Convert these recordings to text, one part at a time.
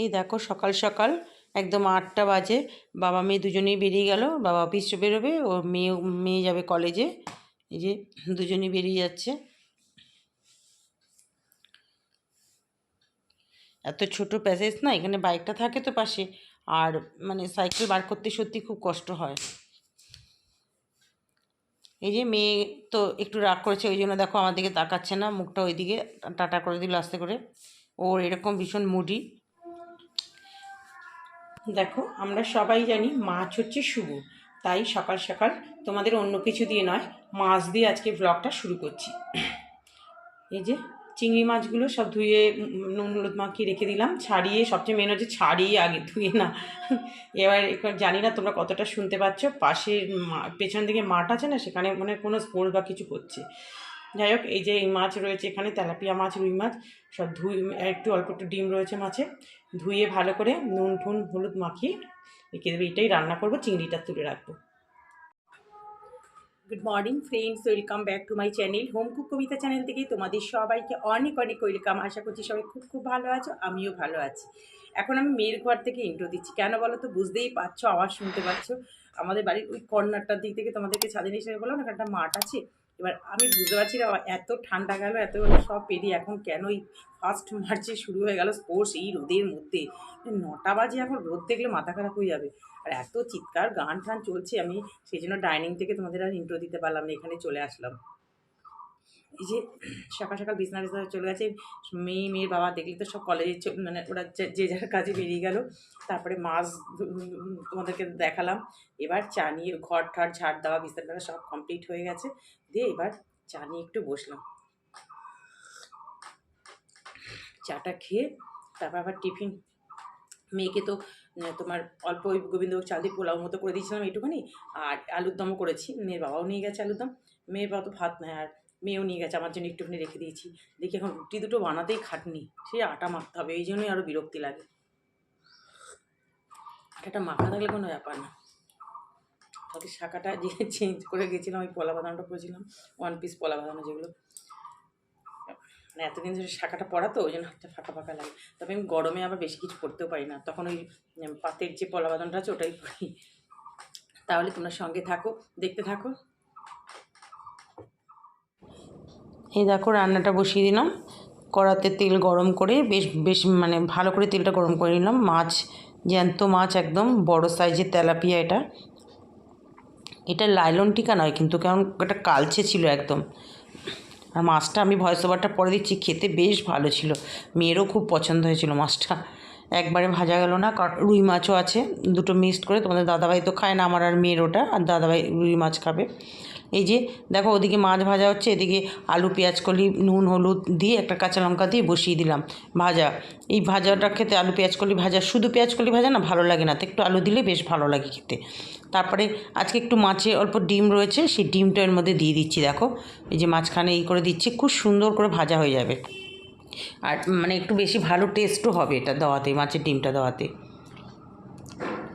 এই দেখো সকাল সকাল একদম আটটা বাজে। বাবা, মেয়ে দুজনেই বেরিয়ে গেল। বাবা অফিস বেরোবে, ও মেয়ে মেয়ে যাবে কলেজে এই যে দুজনেই বেরিয়ে যাচ্ছে। এত ছোট প্যাসেজ না, এখানে বাইকটা থাকে তো পাশে। আর মানে সাইকেল বার করতে সত্যি খুব কষ্ট হয়। এই যে মেয়ে তো একটু রাগ করেছে, ওই জন্য দেখো আমার দিকে তাকাচ্ছে না, মুখটা ওইদিকে টাটা করে দিল আস্তে করে। ওর এরকম ভীষণ মুডি দেখো, আমরা সবাই জানি মাছ হচ্ছে শুভ। তাই সকাল সকাল তোমাদের অন্য কিছু দিয়ে নয়, মাছ দিয়ে আজকে ব্লগটা শুরু করছি। এই যে চিংড়ি মাছগুলো সব ধুয়ে নুন হলুদ মাখিয়ে রেখে দিলাম। ছাড়িয়ে, সবচেয়ে মেন হচ্ছে ছাড়িয়ে আগে ধুয়ে না। এবার এবার জানি না তোমরা কতটা শুনতে পাচ্ছ। পাশের পেছন দিকে মাঠ আছে না, সেখানে মানে কোনো স্পোর্ট বা কিছু করছে যাই হোক এই যে এই মাছ রয়েছে এখানে, তেলাপিয়া মাছ, রুই মাছ, সব ধুই, একটু অল্প একটু ডিম রয়েছে মাছে, ধুয়ে ভালো করে নুন ঠুন হলুদ মাখিয়ে রেখে দেবে। এটাই রান্না করব, চিংড়িটা তুলে রাখব। Good morning friends welcome back to my channel home cook Kabita channel থেকে তোমাদের সবাইকে অনেক অনেক ওয়েলকাম আশা করছি সবাই খুব খুব ভালো আছো, আমিও ভালো আছি। এখন আমি মেয়ের ঘর থেকে ইন্ট্রো দিচ্ছি। কেন বলো তো, বুঝতেই পারছ, আওয়াজ শুনতে পাচ্ছ। আমাদের বাড়ির ওই কর্নারটার দিক থেকে তোমাদেরকে ছাদের হিসেবে বললাম না একটা মাঠ আছে। এবার আমি বুঝতে পারছি না, এত ঠান্ডা গেল, এত সব পেরিয়ে এখন কেন ওই ফার্স্ট মার্চে শুরু হয়ে গেল স্পোর্টস এই রোদের মধ্যে? নটা বাজে এখন, রোদ দেখলে মাথা খারাপ হয়ে যাবে। আর এত চিৎকার গান ঠান চলছে, আমি সেই জন্য ডাইনিং থেকে তোমাদের আর ইন্ট্রো দিতে পারলাম না, এখানে চলে আসলাম। এই যে সকাল সকাল বিছনা বিছনা চলে গেছে, মেয়ে, মেয়ের বাবা দেখলে তো সব কলেজে মানে ওরা যে- যার কাজে বেরিয়ে গেল। তারপরে মাছ তোমাদেরকে দেখালাম। এবার চা নিয়ে ঘর ঠর ঝাড় দেওয়া, বিছনা টেছানা সব কমপ্লিট হয়ে গেছে। দিয়ে এবার চা নিয়ে একটু বসলাম। চাটা খেয়ে তারপর আবার টিফিন। মেয়েকে তো তোমার অল্প ওই গোবিন্দভোগ চাল দিয়ে পোলাও মতো করে দিয়েছিলাম একটুখানি। আর আলুর দমও করেছি। মেয়ের বাবাও নিয়ে গেছে আলুর দম মেয়ের বাবা তো ভাত নেয় আর মেয়েও নিয়ে গেছে, আমার জন্য একটুখানি রেখে দিয়েছি। দেখি এখন রুটি দুটো বানাতেই খাটনি সেই আটা মাখতে হবে, এই জন্যই আরও বিরক্তি লাগে। আটাটা মাখা থাকলে কোনো ব্যাপার না। তাতে শাখাটা যে চেঞ্জ করে গেছিলাম, ওই পলা বাদামটা করেছিলাম ওয়ান পিস পলা বাদানো যেগুলো। মানে এতদিন ধরে শাখাটা পড়া তো, ওই জন্য হাতটা ফাঁকা ফাঁকা লাগে। তবে আমি গরমে আবার বেশি কিছু পড়তেও পারি না। তখন ওই পাতের যে পলা বাদামটা আছে, ওটাই পড়ি তাহলে তোমরা সঙ্গে থাকো, দেখতে থাকো। এই দেখো রান্নাটা বসিয়ে দিলাম। কড়াতে তেল গরম করে বেশ বেশ মানে ভালো করে তেলটা গরম করে নিলাম। মাছ, জ্যান্ত মাছ একদম, বড় সাইজের তেলাপিয়া এটা। এটা লাইলন টিকা নয়, কিন্তু কেমন একটা কালচে ছিল একদম। আর মাছটা আমি ভয়েস ওভারটা পরে দিচ্ছি, খেতে বেশ ভালো ছিল। মেয়েরও খুব পছন্দ হয়েছিল মাছটা। একবারে ভাজা গেল না কারণ রুই মাছও আছে। দুটো মিক্সড করে তোমাদের দাদাভাই তো খায় না, আমার আর মেয়ের ওটা, আর দাদাভাই রুই মাছ খাবে। এই যে, দেখো ওদিকে মাছ ভাজা হচ্ছে, এদিকে আলু, পেঁয়াজ, কলি, নুন, হলুদ দিয়ে একটা কাঁচা লঙ্কা দিয়ে বসিয়ে দিলাম ভাজা। এই ভাজাটা খেতে আলু, পেঁয়াজ, কলি ভাজা, শুধু পেঁয়াজ, কলি ভাজা না, ভালো লাগে না, তো একটু আলু দিলে বেশ ভালো লাগে খেতে। তারপরে আজকে একটু মাছে অল্প ডিম রয়েছে, সেই ডিমটা এর মধ্যে দিয়ে দিচ্ছি, দেখো। এই যে মাঝখানে এই করে দিচ্ছি, খুব সুন্দর করে ভাজা হয়ে যাবে। আর মানে একটু বেশি ভালো টেস্টও হবে এটা দেওয়াতে, মাছের ডিমটা দেওয়াতে।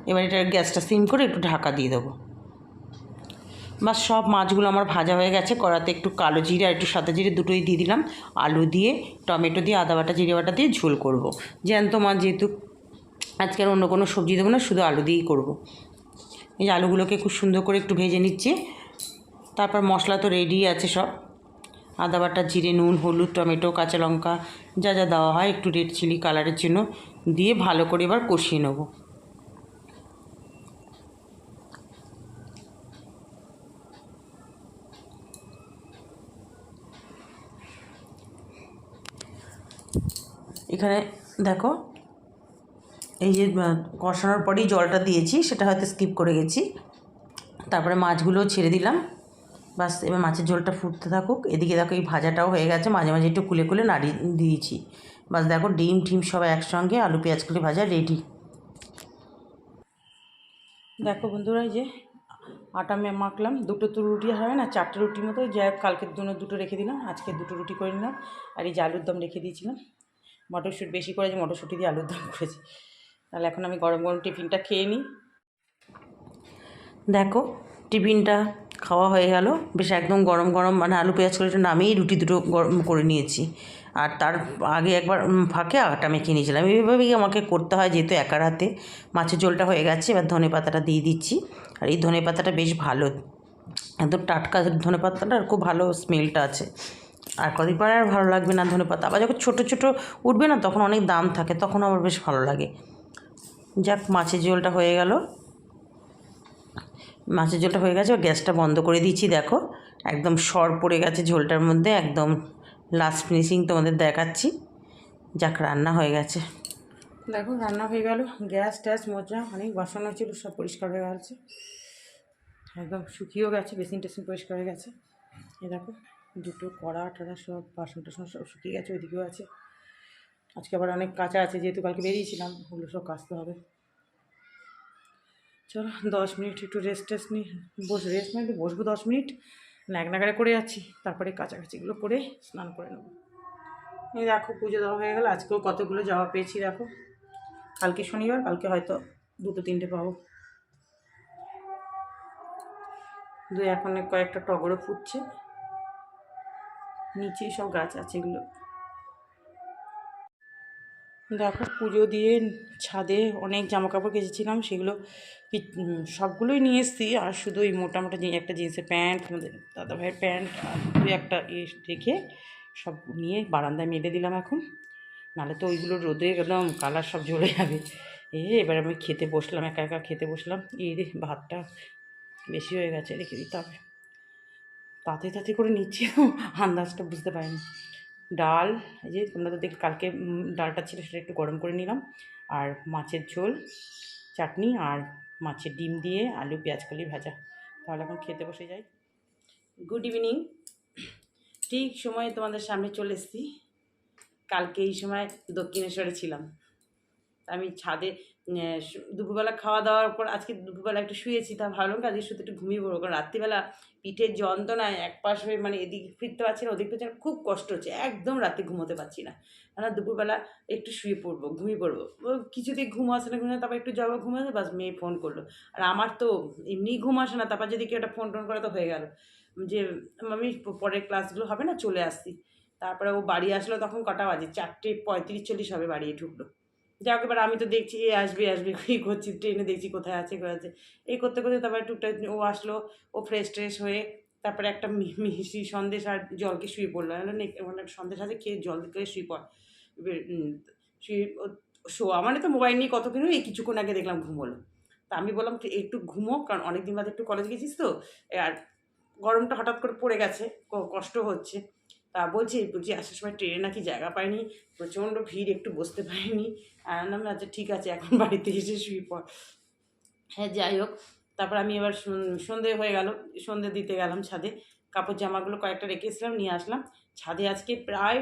এবার এটা গ্যাসটা সিম করে একটু ঢাকা দিয়ে দেবো। বাস সব মাছগুলো আমার ভাজা হয়ে গেছে। কড়াতে একটু কালো জিরে আর একটু সাদা জিরে দুটোই দিয়ে দিলাম। আলু দিয়ে, টমেটো দিয়ে, আদা বাটা, জিরে বাটা দিয়ে ঝোল করব। জ্যান্ত মাছ যেহেতু আজকে অন্য কোনো সবজি দেবো না, শুধু আলু দিয়েই করব। এই আলুগুলোকে খুব সুন্দর করে একটু ভেজে নিচ্ছি। তারপর মশলা তো রেডি আছে সব। আদা বাটা, জিরে, নুন, হলুদ, টমেটো, কাঁচা লঙ্কা, যা যা দেওয়া হয় একটু রেড চিলি কালারের জন্য দিয়ে ভালো করে এবার কষিয়ে নেব। এখানে দেখো, এই যে কষানোর পরেই জলটা দিয়েছি, সেটা হয়তো স্কিপ করে গেছি। তারপরে মাছগুলো ছেড়ে দিলাম। বাস, এবার মাছের ঝোলটা ফুটতে থাকুক। এদিকে দেখো, এই ভাজাটাও হয়ে গেছে। মাঝে মাঝে একটু কুলে কুলে নাড়িয়ে দিয়েছি। বাস, দেখো, ডিম টিম সব একসঙ্গে, আলু, পেঁয়াজ কুলি ভাজা রেডি দেখো বন্ধুরা, এই যে আটা মে, মাখলাম। দুটো তো রুটি হয় না, চারটে রুটির মতো। যাই কালকের জন্য দুটো রেখে দিলাম। আজকে দুটো রুটি করে নিলাম। আর এই যে আলুর দম রেখে দিয়েছিলাম। মটরশুঁটি বেশি করেছি, মটরশুঁটি দিয়ে আলুর দম করেছি। তাহলে এখন আমি গরম গরম টিফিনটা খেয়ে নিই। দেখো, টিফিনটা খাওয়া হয়ে গেল। বেশ একদম গরম গরম মানে আলু পেঁয়াজ করে নামিয়েই রুটি দুটো গরম করে নিয়েছি। আর তার আগে একবার ফাঁকে আটা মেখে নিয়েছিলাম। এইভাবেই আমাকে করতে হয় যেহেতু একার হাতে। মাছের ঝোলটা হয়ে গেছে, এবার ধনে পাতাটা দিয়ে দিচ্ছি। আর এই ধনে পাতাটা বেশ ভালো। একদম টাটকা ধনে পাতাটা আর খুব ভালো স্মেলটা আছে। আর কদিন পরে আর ভালো লাগবে না ধনে পাতা আবার যখন ছোটো ছোটো উঠবে না, তখন অনেক দাম থাকে, তখন আমার বেশ ভালো লাগে। যাক, মাছের ঝোলটা হয়ে গেল। মাছের ঝোলটা হয়ে গেছে গ্যাসটা বন্ধ করে দিয়েছি দেখো। একদম সর পড়ে গেছে ঝোলটার মধ্যে, একদম লাস্ট ফিনিশিং তোমাদের দেখাচ্ছি। যাক, রান্না হয়ে গেছে। দেখো, রান্না হয়ে গেল। গ্যাস ট্যাস, মোজা, অনেক বাসন ছিল, সব পরিষ্কার হয়ে গেছে। একদম শুকিয়েও গেছে, বেসিন টেসিন পরিষ্কার হয়ে গেছে। এই দেখো। দুটো কড়া টড়া সব, বাসন টাসন সব শুকিয়ে গেছে, ওইদিকেও আছে। আজকে আবার অনেক কাঁচা আছে, যেহেতু কালকে বেরিয়েছিলাম, ওগুলো সব কাচতে হবে। চলো, দশ মিনিট একটু রেস্ট টেস্ট নিই। বস রেস্ট নিয়ে একটু বসবো দশ মিনিট ন্যাক নাগাড়ে করে যাচ্ছি। তারপরে কাছাকাছিগুলো করে স্নান করে নেব। এই দেখো, পুজো দেওয়া হয়ে গেল। আজকেও কতগুলো যাওয়া পেয়েছি, দেখো। কালকে শনিবার, কালকে হয়তো দুটো, তিনটে পাবো। দু এখন কয়েকটা টগরও ফুটছে। নিচেই সব গাছ আছে এগুলো। দেখো পুজো দিয়ে ছাদে অনেক জামা কাপড় কেচেছিলাম, সেগুলো সবগুলোই নিয়ে এসেছি। আর শুধু ওই মোটা মোটা যে একটা জিন্সের প্যান্ট, আমাদের দাদা ভাইয়ের প্যান্ট, আর দুই একটা এ রেখে সব নিয়ে বারান্দায় মেলে দিলাম এখন। নাহলে তো ওইগুলো রোদে একদম কালার সব জ্বলে যাবে। এ, এবার আমি খেতে বসলাম, একা একা খেতে বসলাম। এই রে, ভাতটা বেশি হয়ে গেছে, রেখে দিতে হবে। তাতে তাতে করে নিচ্ছি, আন্দাজটা বুঝতে পারিনি। ডাল, এই যে তোমরা তো দেখ, কালকে ডালটা ছিল সেটা একটু গরম করে নিলাম। আর মাছের ঝোল, চাটনি আর মাছের ডিম দিয়ে আলু, পেঁয়াজ, কলি ভাজা। তাহলে এখন খেতে বসে যাই। Good evening. ঠিক সময়ে তোমাদের সামনে চলে এসেছি। কালকে এই সময় দক্ষিণেশ্বরে ছিলাম। আমি ছাদে দুপুরবেলা খাওয়া দাওয়ার পর আজকে দুপুরবেলা একটু শুয়েছি, তা ভাবলাম কি আজকে শুধু একটু ঘুমিয়ে পড়ব, কারণ রাত্রিবেলা পিঠের যন্ত্রণায় এক পাশ হয়ে মানে এদিক ফিরতে পারছি না, ওদিক ফিরতে খুব কষ্ট হচ্ছে, একদম রাতে ঘুমোতে পারছি না। কেন দুপুরবেলা একটু শুয়ে পড়ব, ঘুমিয়ে পড়ব। কিছুতেই ঘুম আসে না, ঘুমিয়ে তারপর একটু যাব ঘুমাতে বাস মেয়ে ফোন করল। আর আমার তো এমনি ঘুম আসে না, তারপর যদি কেউ একটা ফোন টোন করে তো হয়ে গেল। যে আমি পরের ক্লাসগুলো হবে না? চলে আসছি। তারপরে ও বাড়ি আসলো, তখন কটা বাজে? চারটে পঁয়ত্রিশ, চল্লিশ হবে বাড়ি, ঢুকলো। যাক, এবার আমি তো দেখছি এ আসবে আসবে কী করছি, ট্রেনে দেখছি কোথায় আছে কোথায় আছে। এই করতে করতে তারপরে টুকটাক ও আসলো, ও ফ্রেশ ট্রেশ হয়ে তারপরে একটা মিষ্টি সন্দেশ আর জলকে শুয়ে পড়ল। মানে একটা সন্দেশ আছে, খেয়ে জল করে শুয়ে পড় শুয়ে শোয়া মানে তো মোবাইল নিয়ে কত কিনো এই কিছুক্ষণ আগে দেখলাম ঘুমোলো তা আমি বললাম একটু ঘুমো, কারণ অনেক দিন বাদে একটু কলেজ গেছিস তো আর গরমটা হঠাৎ করে পড়ে গেছে কষ্ট হচ্ছে। তা বলছি বলছি আসার সময় ট্রেনে নাকি জায়গা পাইনি, প্রচণ্ড ভিড়, একটু বসতে পারিনি। আর আমি আচ্ছা ঠিক আছে, এখন বাড়িতে এসে শুয়ে পড় হ্যাঁ যাই হোক, তারপর আমি এবার সন্ধে হয়ে গেল, সন্ধে দিতে গেলাম ছাদে। কাপড় জামাগুলো কয়েকটা রেখে এসেছিলাম নিয়ে আসলাম। ছাদে আজকে প্রায়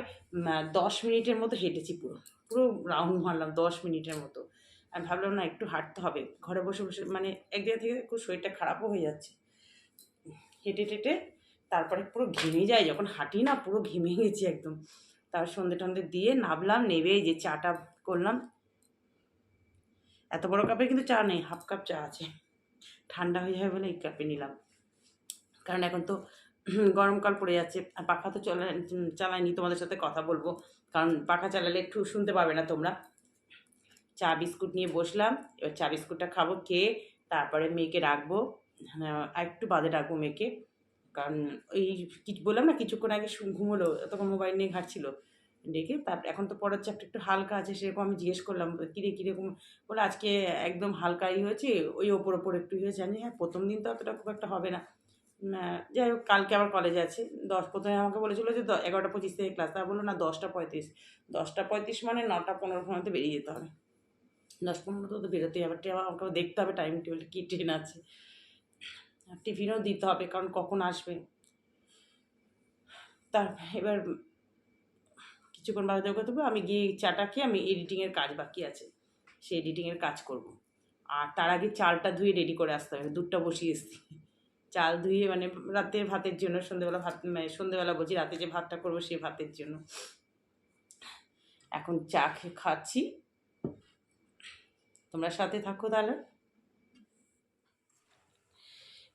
দশ মিনিটের মতো হেঁটেছি পুরো পুরো রাউন্ড মারলাম দশ মিনিটের মতো। আমি ভাবলাম, না, একটু হাঁটতে হবে। ঘরে বসে বসে মানে এক জায়গা থেকে খুব শরীরটা খারাপও হয়ে যাচ্ছে। হেঁটে টেটে তারপরে পুরো ঘেমে যায়, যখন হাঁটি না, পুরো ঘেমে গেছি একদম। তার সন্ধে টন্ধে দিয়ে নামলাম নেবে যে চাটা করলাম। এত বড় কাপে কিন্তু চা নেই, হাফ কাপ চা আছে। ঠান্ডা হয়ে যাবে বলে এই কাপে নিলাম। কারণ এখন তো গরমকাল পড়ে যাচ্ছে, আর পাখা তো চলে চালাইনি তোমাদের সাথে কথা বলব। কারণ পাখা চালালে একটু শুনতে পাবে না তোমরা। চা, বিস্কুট নিয়ে বসলাম, এবার চা, বিস্কুটটা খাব, খেয়ে তারপরে মেয়েকে রাখব। আর একটু বাদে রাখব মেয়েকে। কারণ ওই বললাম না, কিছুক্ষণ আগে ঘুমোলো, তখন মোবাইল নিয়ে ঘাটছিল। ডেকে তারপর, এখন তো পড়ার চ্যাপ্টার একটু হালকা আছে, সেরকম আমি জিজ্ঞেস করলাম কিরে কীরকম বলে, আজকে একদম হালকাই হয়েছে, ওই ওপর ওপর একটু হয়েছে। জানি হ্যাঁ প্রথম দিন তো অতটা খুব একটা হবে না। যাই হোক, কালকে আবার কলেজ আছে। দশ, প্রথমে আমাকে বলেছিল যে এগারোটা পঁচিশ থেকে ক্লাস তা বলল, না, দশটা পঁয়ত্রিশ। দশটা পঁয়ত্রিশ মানে নটা পনেরো পনেরোতে বেরিয়ে যেতে হবে। দশ পনেরো তো বেরোতেই হবে। ট্রেন আমাকে দেখতে হবে টাইম টেবিল কী ট্রেন আছে। টিফিনও দিতে হবে, কারণ কখন আসবে? তার এবার কিছুক্ষণ বাদে করতে হবে, আমি গিয়ে চাটা খেয়ে আমি এডিটিংয়ের কাজ বাকি আছে, সেই এডিটিংয়ের কাজ করব। আর তার আগে চালটা ধুয়ে রেডি করে আসতে হবে, দুধটা বসিয়ে এসছি। চাল ধুয়ে মানে রাতের ভাতের জন্য, সন্ধেবেলা ভাত মানে সন্ধেবেলা বলছি, রাতে যে ভাতটা করব সেই ভাতের জন্য। এখন চা খেয়ে খাচ্ছি। তোমরা সাথে থাকো তাহলে।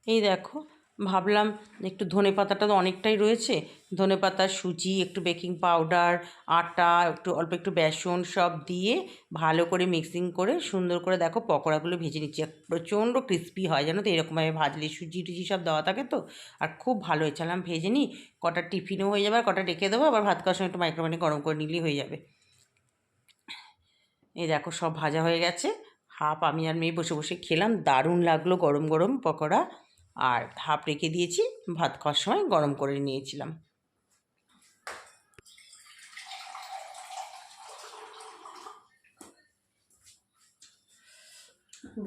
এই দেখো, ভাবলাম একটু ধনে পাতাটা তো অনেকটাই রয়েছে। ধনে পাতা, সুজি, একটু বেকিং পাউডার আটা, একটু অল্প একটু বেসন সব দিয়ে ভালো করে মিক্সিং করে সুন্দর করে দেখো পকোড়াগুলো ভেজে নিচ্ছি। প্রচণ্ড ক্রিস্পি হয়, জানো তো? এরকমভাবে ভাজলে সুজি টুজি সব দেওয়া থাকে তো? আর খুব ভালো হয়েছে। আমি ভেজে নিই কটা টিফিনও হয়ে যাবে, আর কটা রেখে দেবো, আবার ভাত খাওয়ার সময় একটু মাইক্রোওভেনে গরম করে নিলেই হয়ে যাবে। এই দেখো, সব ভাজা হয়ে গেছে। হাফ আমি আর মেয়ে বসে বসে খেলাম। দারুণ লাগল গরম গরম পকোড়া। আর হাফ রেখে দিয়েছি, ভাত খাওয়ার সময় গরম করে নিয়েছিলাম।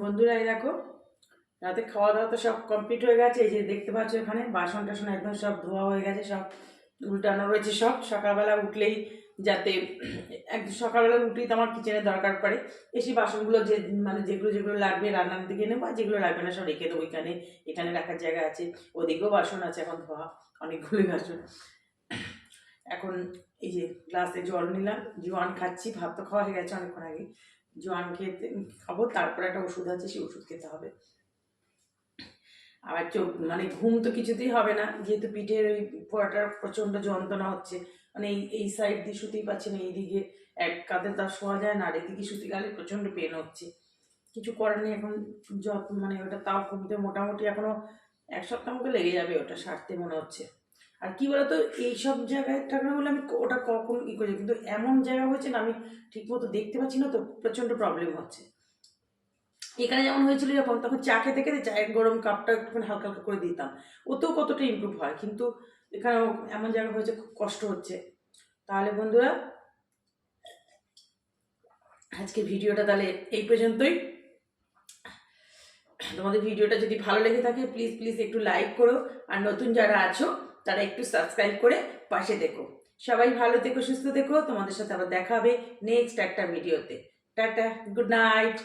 বন্ধুরা, এই দেখো, রাতে খাওয়া দাওয়া তো সব কমপ্লিট হয়ে গেছে, এই যে দেখতে পাচ্ছ এখানে বাসন টাসন একদম সব ধোয়া হয়ে গেছে, সব উল্টানো রয়েছে সব। সকালবেলা উঠলেই যাতে সকালবেলা উঠলেই তো আমার কিচেনের দরকার পড়ে। এসে বাসনগুলো যে মানে যেগুলো যেগুলো লাগবে রান্নার দিকে নেব, আর যেগুলো লাগবে না সব রেখে দেবো এখানে। এখানে রাখার জায়গা আছে, ওদিকেও বাসন আছে, এখন ধোয়া, অনেকগুলোই বাসন। এখন এই যে গ্লাসে জল নিলাম, জোয়ান খাচ্ছি, ভাত তো খাওয়া হয়ে গেছে অনেকক্ষণ আগে। জোয়ান খেতে খাব, তারপরে একটা ওষুধ আছে, সেই ওষুধ খেতে হবে। আবার চোখ মানে ঘুম তো কিছুতেই হবে না, যেহেতু পিঠের ওই পোড়াটার প্রচণ্ড যন্ত্রণা হচ্ছে। মানে এই এই সাইড দিয়ে শুতেই পাচ্ছি না, এইদিকে। এক কাঁধে তার শোয়া যায় না, আর এদিকে শুতে গেলে প্রচণ্ড পেন হচ্ছে। কিছু করার নেই, এখন যত মানে ওটা তাও কমতে মোটামুটি এখনও এক সপ্তাহ মতো লেগে যাবে ওটা সারতে মনে হচ্ছে। আর কি বলতো, এইসব জায়গায় থাকলে বলে আমি ওটা কখন ই করি? কিন্তু এমন জায়গা হয়েছে না, আমি ঠিকমতো দেখতে পাচ্ছি না, তো প্রচণ্ড প্রবলেম হচ্ছে। এখানে যেমন হয়েছিল যখন, তখন চা খেতে খেতে চায়ের গরম কাপটা একটুখানি হালকা হালকা করে দিতাম। ওতেও কতটা ইমপ্রুভ হয়, কিন্তু এখানে এমন জায়গা হয়েছে, খুব কষ্ট হচ্ছে। তাহলে বন্ধুরা আজকে ভিডিওটা তাহলে এই পর্যন্তই। তোমাদের ভিডিওটা যদি ভালো লেগে থাকে প্লিজ প্লিজ একটু লাইক করো। আর নতুন যারা আছো, তারা একটু সাবস্ক্রাইব করে পাশে দেখো। সবাই ভালো থেকো, সুস্থ থেকো। তোমাদের সাথে আবার দেখা হবে নেক্সট একটা ভিডিওতে। Tata good night